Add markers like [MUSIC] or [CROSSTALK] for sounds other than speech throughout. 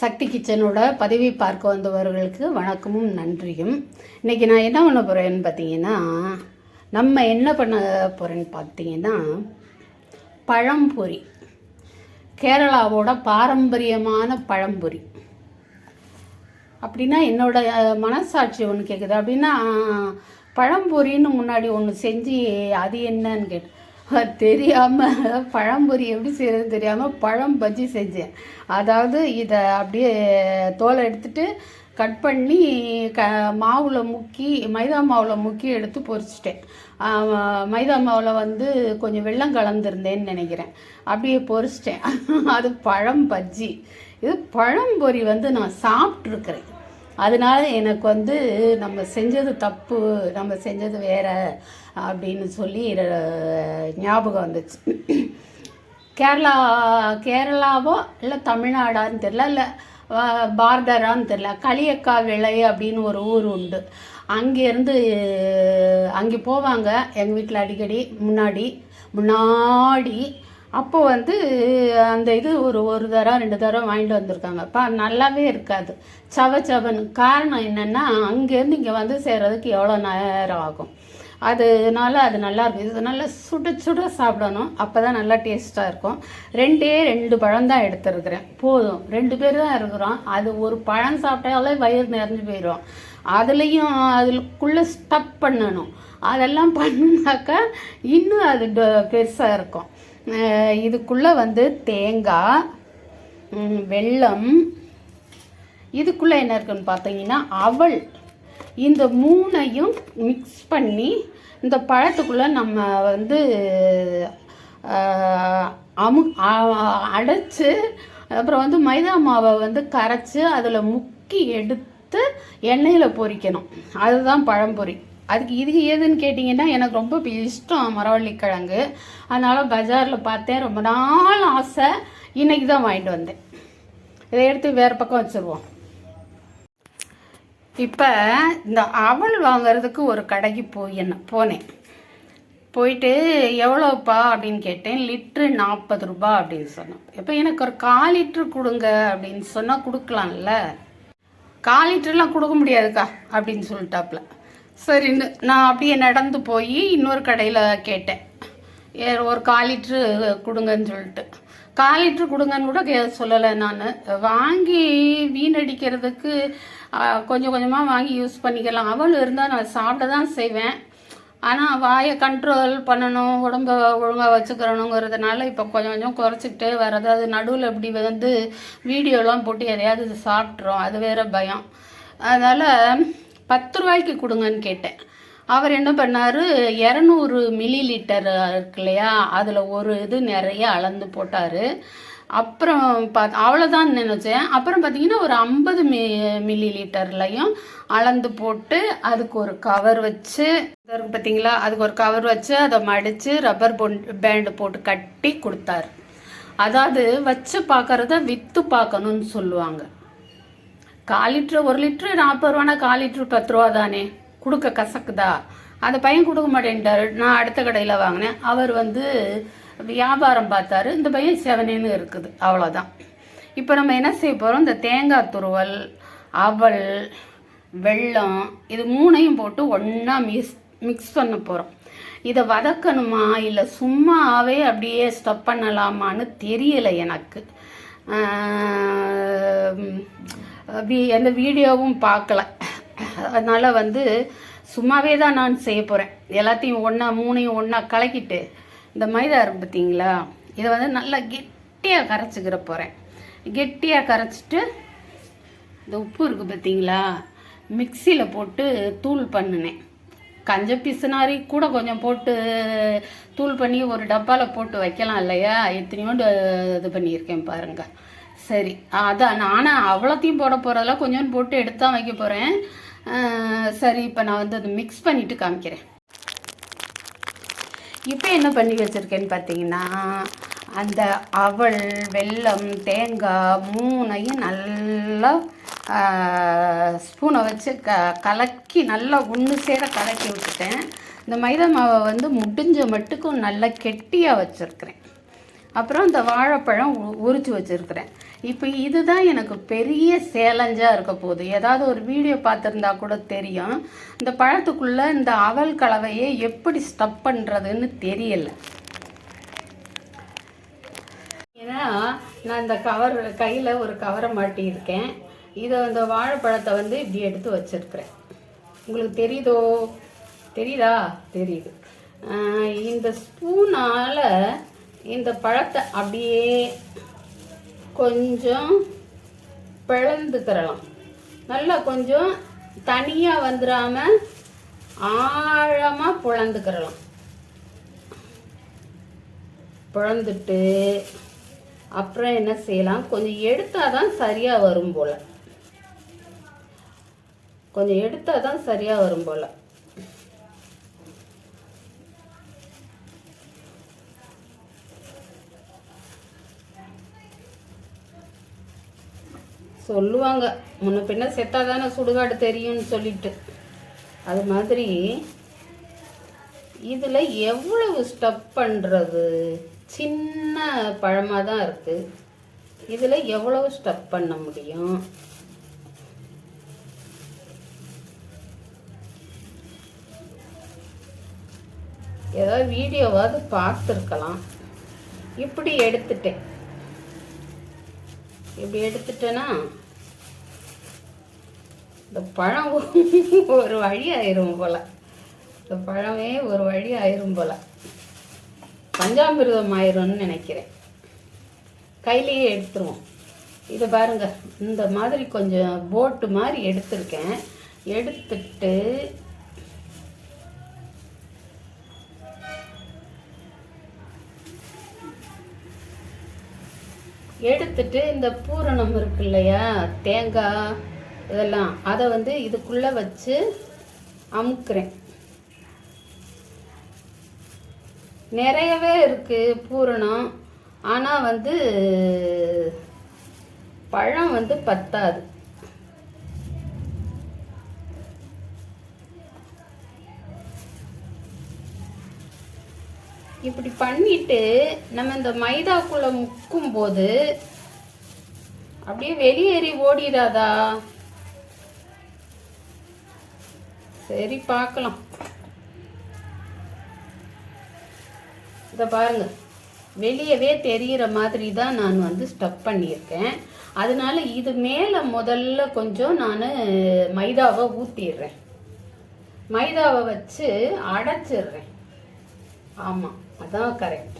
சக்தி கிச்சனோட பதவி பார்க்க வந்தவர்களுக்கு வணக்கமும் நன்றியும். இன்றைக்கி நான் என்ன பண்ண போகிறேன்னு பார்த்தீங்கன்னா நம்ம என்ன பண்ண போகிறேன்னு பார்த்தீங்கன்னா பழம்பொரி. கேரளாவோட பாரம்பரியமான பழம்பொரி. அப்படின்னா என்னோட மனசாட்சி ஒன்று கேட்குது அப்படின்னா பழம்பொரின்னு முன்னாடி ஒன்று செஞ்சு அது என்னன்னு கேட்டு தெரியாமல் பழம்பொரி எப்படி செய்யறதுன்னு தெரியாமல் பழம் பஜ்ஜி செஞ்சேன். அதாவது இதை அப்படியே தோலை எடுத்துட்டு கட் பண்ணி க மாவில் முக்கி மைதா மாவில் முக்கி எடுத்து பொரிச்சிட்டேன். மைதா மாவில் வந்து கொஞ்சம் வெள்ளம் கலந்துருந்தேன்னு நினைக்கிறேன். அப்படியே பொரிச்சிட்டேன். அது பழம் பஜ்ஜி. இது பழம்பொரி வந்து நான் சாப்பிட்ருக்குறேன் அதனால் எனக்கு வந்து நம்ம செஞ்சது தப்பு நம்ம செஞ்சது வேற அப்படின்னு சொல்லி ஞாபகம் வந்துச்சு. கேரளா கேரளாவோ இல்லை தமிழ்நாடான்னு தெரில இல்லை பார்டரான்னு தெரில களியக்கா விளை அப்படின்னு ஒரு ஊர் உண்டு. அங்கேருந்து அங்கே போவாங்க எங்கள் வீட்டில் அடிக்கடி முன்னாடி முன்னாடி அப்போ வந்து அந்த இது ஒரு ஒரு தரம் ரெண்டு தரம் வாங்கிட்டு வந்திருக்காங்க. பா நல்லாவே இருக்காது. சவ சவன் காரணம் என்னென்னா அங்கேருந்து இங்கே வந்து சேர்கிறதுக்கு எவ்வளோ நேரம் ஆகும். அதனால அது நல்லா இருக்கும். இது நல்லா சுட சுட சாப்பிடணும். அப்போ தான் நல்லா டேஸ்ட்டாக இருக்கும். ரெண்டே ரெண்டு பழம் தான் எடுத்துருக்குறேன். போதும். ரெண்டு பேர் தான் இருக்கிறோம். அது ஒரு பழம் சாப்பிட்டாலே வயிறு நிறைஞ்சு போயிடும் அதுலேயும் அதுக்குள்ளே ஸ்டப் பண்ணணும். அதெல்லாம் பண்ணுனாக்கா இன்னும் அது பெருசாக இருக்கும். இதுக்குள்ளே வந்து தேங்காய் வெல்லம். இதுக்குள்ளே என்ன இருக்குன்னு பார்த்தீங்கன்னா அவல். இந்த மூணையும் மிக்ஸ் பண்ணி இந்த பழத்துக்குள்ளே நம்ம வந்து அமு அடைச்சி அப்புறம் வந்து மைதா மாவை வந்து கரைச்சி அதில் முக்கி எடுத்து எண்ணெயில் பொரிக்கணும். அதுதான் பழம்பொரி. அதுக்கு இது ஏதுன்னு கேட்டிங்கன்னா எனக்கு ரொம்ப இஷ்டம் மரவள்ளிக்கிழங்கு. அதனால் பஜாரில் பார்த்தேன். ரொம்ப நாள் ஆசை. இன்னைக்கு தான் வாங்கிட்டு வந்தேன். இதை எடுத்து வேறு பக்கம் வச்சுருவோம். இப்போ இந்த அவல் வாங்குறதுக்கு ஒரு கடைக்கு போய் என்ன போனேன். போயிட்டு எவ்வளோப்பா அப்படின்னு கேட்டேன். லிட்ரு நாற்பது ரூபா அப்படின்னு சொன்னேன். இப்போ எனக்கு ஒரு கால் லிட்ரு கொடுங்க அப்படின்னு சொன்னால் கொடுக்கலாம்ல. கால் லிட்டர்லாம் கொடுக்க முடியாதுக்கா அப்படின்னு சொல்லிட்டாப்புல சரின்னு நான் அப்படியே நடந்து போய் இன்னொரு கடையில் கேட்டேன். ஏ ஒரு கால் லிட்ரு கொடுங்கன்னு சொல்லிட்டு. கால் லிட்ரு கொடுங்கன்னு கூட கே சொல்லலை நான். வாங்கி வீணடிக்கிறதுக்கு கொஞ்சம் கொஞ்சமாக வாங்கி யூஸ் பண்ணிக்கலாம். அவள் இருந்தால் நான் சாப்பிட தான் செய்வேன். ஆனால் வாயை கண்ட்ரோல் பண்ணணும் உடம்ப ஒழுங்காக வச்சுக்கிறணுங்கிறதுனால இப்போ கொஞ்சம் கொஞ்சம் குறைச்சிக்கிட்டே வர்றது. அது நடுவில் இப்படி வந்து வீடியோலாம் போட்டு எதையாவது சாப்பிட்றோம் அது வேற பயம். அதனால் பத்து ரூபாய்க்கு கொடுங்கன்னு கேட்டேன். அவர் என்ன பண்ணார்? இரநூறு மில்லி லிட்டர் இருக்கு இல்லையா? அதில் ஒரு இது நிறைய அளந்து போட்டார். அப்புறம் பா அவ்வளோதான் நினச்சேன். அப்புறம் பார்த்தீங்கன்னா ஒரு ஐம்பது மி மில்லி லிட்டர்லையும் அளந்து போட்டு அதுக்கு ஒரு கவர் வச்சு பார்த்தீங்களா அதுக்கு ஒரு கவர் வச்சு அதை மடித்து ரப்பர் பொன் பேண்டு போட்டு கட்டி கொடுத்தாரு. அதாவது வச்சு பார்க்கறத விற்று பார்க்கணும்னு சொல்லுவாங்க. கால் லிட்ரு ஒரு லிட்ரு நாற்பது ரூபானா கால் லிட்ரு பத்து ரூபா தானே. கொடுக்க கசக்குதா? அந்த பையன் கொடுக்க மாட்டேன்ட்டார். நான் அடுத்த கடையில் வாங்கினேன். அவர் வந்து வியாபாரம் பார்த்தாரு. இந்த பையன் செவனேன்னு இருக்குது. அவ்வளோதான் இப்போ நம்ம என்ன செய்ய போகிறோம் இந்த தேங்காய் துருவல் அவல் வெல்லம் இது மூணையும் போட்டு ஒன்றா மிக்ஸ் மிக்ஸ் பண்ண போகிறோம் இதை வதக்கணுமா? இல்லை சும்மாவே அப்படியே ஸ்டப் பண்ணலாமான்னு தெரியலை எனக்கு. எந்த வீடியோவும் பார்க்கல. அதனால் வந்து சும்மாவே தான் நான் செய்ய போகிறேன் எல்லாத்தையும் ஒன்றா மூணையும் ஒன்றா கலக்கிட்டு இந்த மைதா இருக்கு பார்த்தீங்களா? இதை வந்து நல்லா கெட்டியாக கரைச்சிக்கிற போகிறேன் கெட்டியாக கரைச்சிட்டு இந்த உப்பு இருக்குது பார்த்தீங்களா? மிக்சியில் போட்டு தூள் பண்ணினேன். கஞ்ச பிசுனாரி கூட கொஞ்சம் போட்டு தூள் பண்ணி ஒரு டப்பாவில் போட்டு வைக்கலாம் இல்லையா? எத்தனையோண்டு இது பண்ணியிருக்கேன் பாருங்க. சரி அதான் நானும் அவ்வளோத்தையும் போட போகிறதில்ல கொஞ்சோண்டு போட்டு எடுத்து தான் வைக்க போகிறேன் சரி இப்போ நான் வந்து அதை மிக்ஸ் பண்ணிவிட்டு காமிக்கிறேன். இப்போ என்ன பண்ணி வச்சுருக்கேன்னு பார்த்தீங்கன்னா அந்த அவல் வெல்லம் தேங்காய் மூணையும் நல்லா ஸ்பூனை வச்சு க கலக்கி நல்லா ஒன்று சேர கலக்கி விட்டுட்டேன். இந்த மைதா மாவை வந்து முடிஞ்ச மட்டுக்கும் நல்லா கெட்டியாக வச்சுருக்கிறேன். அப்புறம் இந்த வாழைப்பழம் உ- உரிச்சு வச்சுருக்கிறேன். இப்போ இதுதான் எனக்கு பெரிய சேலஞ்சாக இருக்க போகுது. ஏதாவது ஒரு வீடியோ பார்த்துருந்தா கூட தெரியும். இந்த பழத்துக்குள்ளே இந்த அவல் கலவையை எப்படி ஸ்டப் பண்ணுறதுன்னு தெரியலை. ஏன்னா நான் இந்த கவர் கையில் ஒரு கவரை மாட்டியிருக்கேன். இதை இந்த வாழைப்பழத்தை வந்து இப்படி எடுத்து வச்சிருக்கிறேன். உங்களுக்கு தெரியுதோ? தெரியுதா? தெரியுது. இந்த ஸ்பூனால் இந்த பழத்தை அப்படியே கொஞ்சம் பிளந்துக்கிறலாம் நல்லா கொஞ்சம் தனியாக வந்துடாமல் ஆழமாக பிளந்துக்கிறலாம் பிளந்துட்டு அப்புறம் என்ன செய்யலாம்? கொஞ்சம் எடுத்தால் தான் சரியாக வரும் போல். கொஞ்சம் எடுத்தால் தான் சரியாக வரும் போல். சொல்லுவாங்க. முன்ன பின்ன செத்தாதானே சுடுகாடு தெரியும்னு சொல்லிட்டு. அது மாதிரி இதில் எவ்வளவு ஸ்டப் பண்ணுறது சின்ன பழமாக தான் இருக்குது இதில் எவ்வளவு ஸ்டப் பண்ண முடியும்? ஏதாவது வீடியோவாவது பார்த்துருக்கலாம். இப்படி எடுத்துட்டேன். இப்படி எடுத்துட்டேன்னா இந்த பழம் [LAUGHS] ஒரு வழி ஆயிரும் போல. இந்த பழமே ஒரு வழி ஆயிரும் போல. பஞ்சாமிர்தம் ஆயிரும்னு நினைக்கிறேன். கையிலேயே எடுத்துருவோம். இதை பாருங்க. இந்த மாதிரி கொஞ்சம் போட்டு மாதிரி எடுத்திருக்கேன். எடுத்துட்டு எடுத்துட்டு இந்த பூரணம் இருக்கு இல்லையா? தேங்காய் இதெல்லாம். அதை வந்து இதுக்குள்ளே வச்சு அமுக்குறேன். நிறையவே இருக்குது பூரணம். ஆனால் வந்து பழம் வந்து பத்தாது. இப்படி பண்ணிட்டு நம்ம இந்த மைதாக்குள்ள முக்கும் போது அப்படியே வெளியேறி ஓடிடாதா சரி பார்க்கலாம். இதை பாருங்க. வெளியவே தெரிகிற மாதிரி தான் நான் வந்து ஸ்டப் பண்ணியிருக்கேன். அதனால இது மேலே முதல்ல கொஞ்சம் நான் மைதாவை ஊற்றிடுறேன் மைதாவை வச்சு அடைச்சிடுறேன். ஆமாம் அதான் கரெக்ட்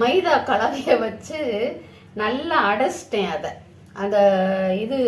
மைதா கலவையை வச்சு நல்லா அடைச்சிட்டேன் அதை. அந்த இது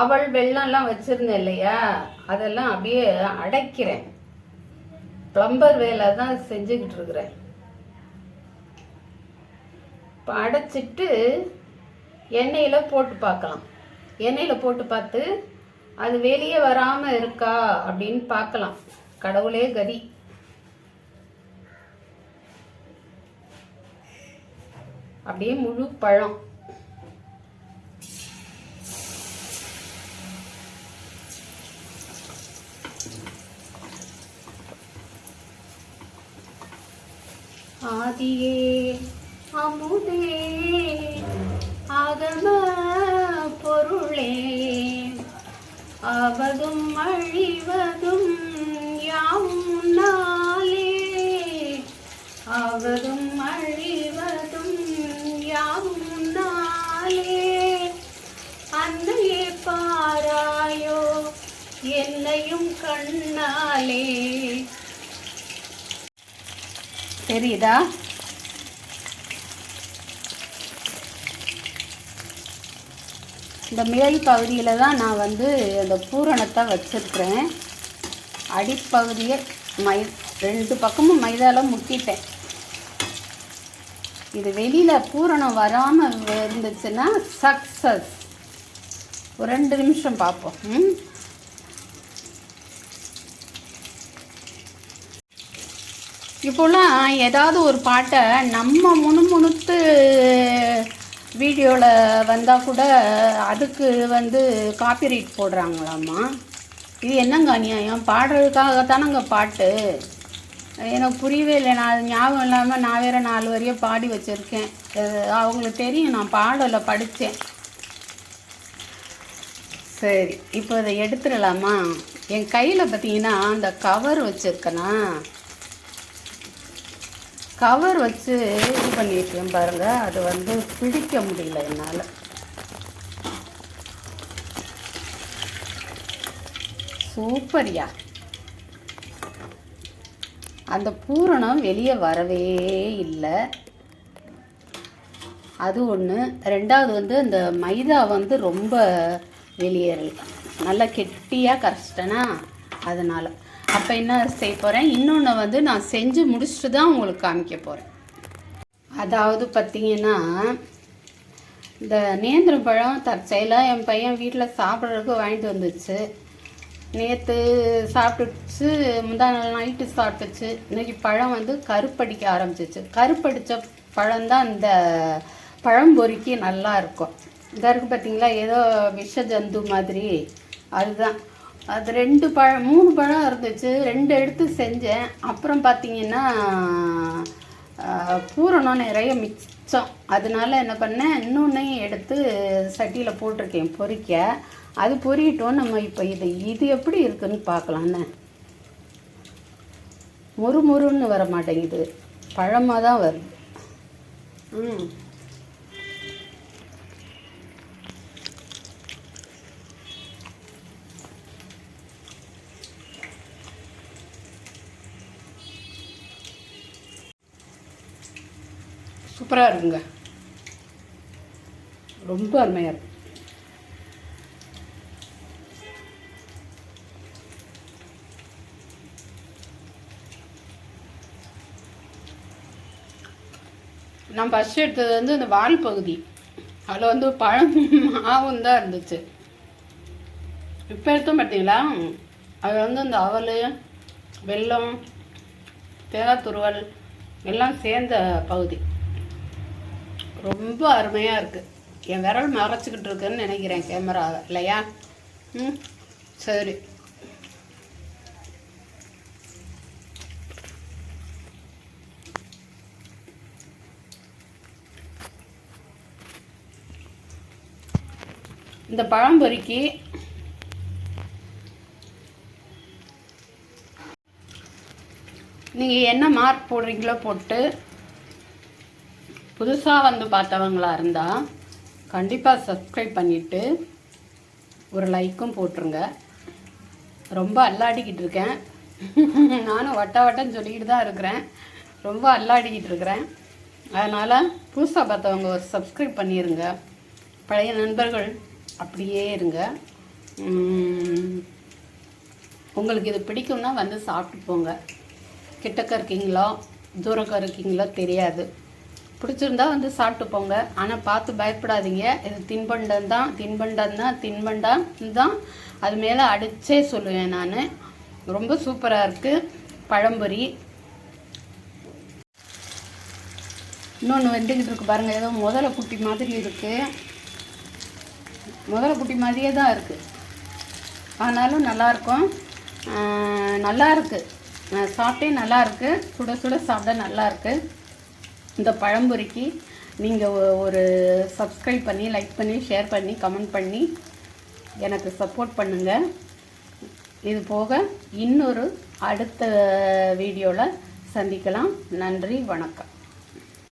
அவள் வெள்ளம்லாம் வச்சுருந்தேன் இல்லையா? அதெல்லாம் அப்படியே அடைக்கிறேன். ப்ளம்பர் வேலை தான் செஞ்சுக்கிட்டு இருக்கிறேன். இப்போ அடைச்சிட்டு எண்ணெயில் போட்டு பார்க்கலாம். எண்ணெயில் போட்டு பார்த்து அது வெளியே வராமல் இருக்கா? அப்படின்னு பார்க்கலாம். கடவுளே கதி. அப்படியே முழு பழம். ஆதியே அமுதே ஆகம பொருளே. ஆவதும் அழிவதும் யாவும் நாளே ஆவதும் அழிவதும் யாவும் நாளே அன்னையே பாராயோ என்னையும் கண்ணாலே. தெரியுதா? இந்த மேல் பகுதியில் தான் நான் வந்து அந்த பூரணத்தை வச்சுருக்குறேன். அடிப்பகுதியை மை ரெண்டு பக்கமும் மைதாவில் முக்கிட்டேன் இது வெளியில் பூரணம் வராமல் இருந்துச்சுன்னா சக்ஸஸ் ஒரு ரெண்டு நிமிஷம் பார்ப்போம். ம்? இப்போலாம் ஏதாவது ஒரு பாட்டை நம்ம முணுமுணுத்து வீடியோவில் வந்தால் கூட அதுக்கு வந்து காப்பிரைட் போடுறாங்களாம்மா? இது என்னங்க அநியாயம்? பாடுறதுக்காக தானங்க பாட்டு? எனக்கு புரியவே இல்லை. நான் ஞாபகம் இல்லாமல் நான் வேறு நாலு வரையும் பாடி வச்சுருக்கேன். அவங்களுக்கு தெரியும். நான் பாடலை படித்தேன் சரி இப்போ இதை எடுத்துடலாமா? என் கையில் பார்த்தீங்கன்னா அந்த கவர் வச்சுருக்கேனா? கவர் வச்சு இது பண்ணியிருக்கேன் பாருங்கள் அது வந்து பிடிக்க முடியல என்னால். சூப்பரியா. அந்த பூரணம் வெளியே வரவே இல்லை. அது ஒன்று ரெண்டாவது வந்து அந்த மைதா வந்து ரொம்ப வெளியேறல. நல்லா கெட்டியாக கரைச்சிட்டேனா அதனால். அப்போ என்ன செய்ய போகிறேன் இன்னொன்று வந்து நான் செஞ்சு முடிச்சுட்டு தான் உங்களுக்கு காமிக்க போகிறேன் அதாவது பார்த்தீங்கன்னா இந்த நேந்திரம் பழம் தற்செயலாக என் பையன் வீட்டில் சாப்பிட்றதுக்கு வாங்கிட்டு வந்துச்சு நேற்று சாப்பிட்டுச்சு முந்தா நாள் நைட்டு சாப்பிட்டுச்சு. இன்றைக்கி பழம் வந்து கருப்படிக்க ஆரம்பிச்சிச்சு கருப்படித்த பழம்தான் இந்த பழம்பொறிக்கு நல்லா இருக்கும். இதற்கு பார்த்திங்களா ஏதோ விஷ ஜந்து மாதிரி. அதுதான். அது ரெண்டு பழம் மூணு பழம் இருந்துச்சு. ரெண்டு எடுத்து செஞ்சேன். அப்புறம் பார்த்தீங்கன்னா பூரணம் நிறைய மிச்சம். அதனால என்ன பண்ணேன் இன்னொன்னையும் எடுத்து சட்டியில் போட்டிருக்கேன் பொறிக்க. அது பொறிட்டோம் நம்ம இப்போ இது இது எப்படி இருக்குன்னு பார்க்கலான்னு முறு முறுன்னு வர மாட்டேங்குது பழமாக தான் வருது. ம். சூப்பராக இருக்குங்க. ரொம்ப அருமையாக இருக்கும் நான் ஃபஸ்ட் எடுத்தது வந்து இந்த வால் பகுதி. அதில் வந்து பழம் மாவும் தான் இருந்துச்சு. இப்போ எடுத்தோம் பார்த்தீங்களா அது வந்து இந்த அவல் வெல்லம் தேங்காய் துருவல் எல்லாம் சேர்ந்த பகுதி. ரொம்ப அருமையாக இருக்குது என் விரல் மறைச்சிக்கிட்டு இருக்குன்னு நினைக்கிறேன் கேமராவை. இல்லையா? ம் சரி. இந்த பழம் பொறுக்கி நீங்கள் என்ன மார்க் போடுறீங்களோ போட்டு புதுசாக வந்து பார்த்தவங்களா இருந்தால் கண்டிப்பாக சப்ஸ்கிரைப் பண்ணிவிட்டு ஒரு லைக்கும் போட்டுருங்க. ரொம்ப அல்லாடிக்கிட்டு இருக்கேன். [LAUGHS] நானும் வட்ட வட்டம் சொல்லிக்கிட்டு தான் இருக்கிறேன். ரொம்ப அல்லாடிக்கிட்டு இருக்கிறேன். அதனால் புதுசாக பார்த்தவங்க ஒரு சப்ஸ்கிரைப் பண்ணிடுங்க பழைய நண்பர்கள் அப்படியே இருங்க. உங்களுக்கு இது பிடிக்கும்னா வந்து சாப்பிட்டு போங்க. கிட்டக்க இருக்கீங்களோ? தூரக்க இருக்கீங்களோ? தெரியாது. பிடிச்சிருந்தா வந்து சாப்பிட்டு போங்க. ஆனால் பார்த்து பயப்படாதீங்க. இது தின்பண்டம் தான். தின்பண்டம் தான் தின்பண்டம் தான். அது மேலே அடித்தே சொல்லுவேன் நான். ரொம்ப சூப்பராக இருக்குது பழம்பொரி. இன்னொன்று வெந்துக்கிட்டு இருக்கு பாருங்கள் ஏதோ முதல குட்டி மாதிரி இருக்குது முதல குட்டி மாதிரியே தான் இருக்குது ஆனாலும் நல்லாயிருக்கும் நல்லா இருக்குது சாப்பிட்டே நல்லா இருக்குது சுட சுட சாப்பிட நல்லா இருக்குது இந்த பழம்புரிக்கு நீங்கள் ஒரு சப்ஸ்கிரைப் பண்ணி லைக் பண்ணி ஷேர் பண்ணி கமெண்ட் பண்ணி எனக்கு சப்போர்ட் பண்ணுங்கள் இது போக இன்னொரு அடுத்த வீடியோவில் சந்திக்கலாம். நன்றி வணக்கம்.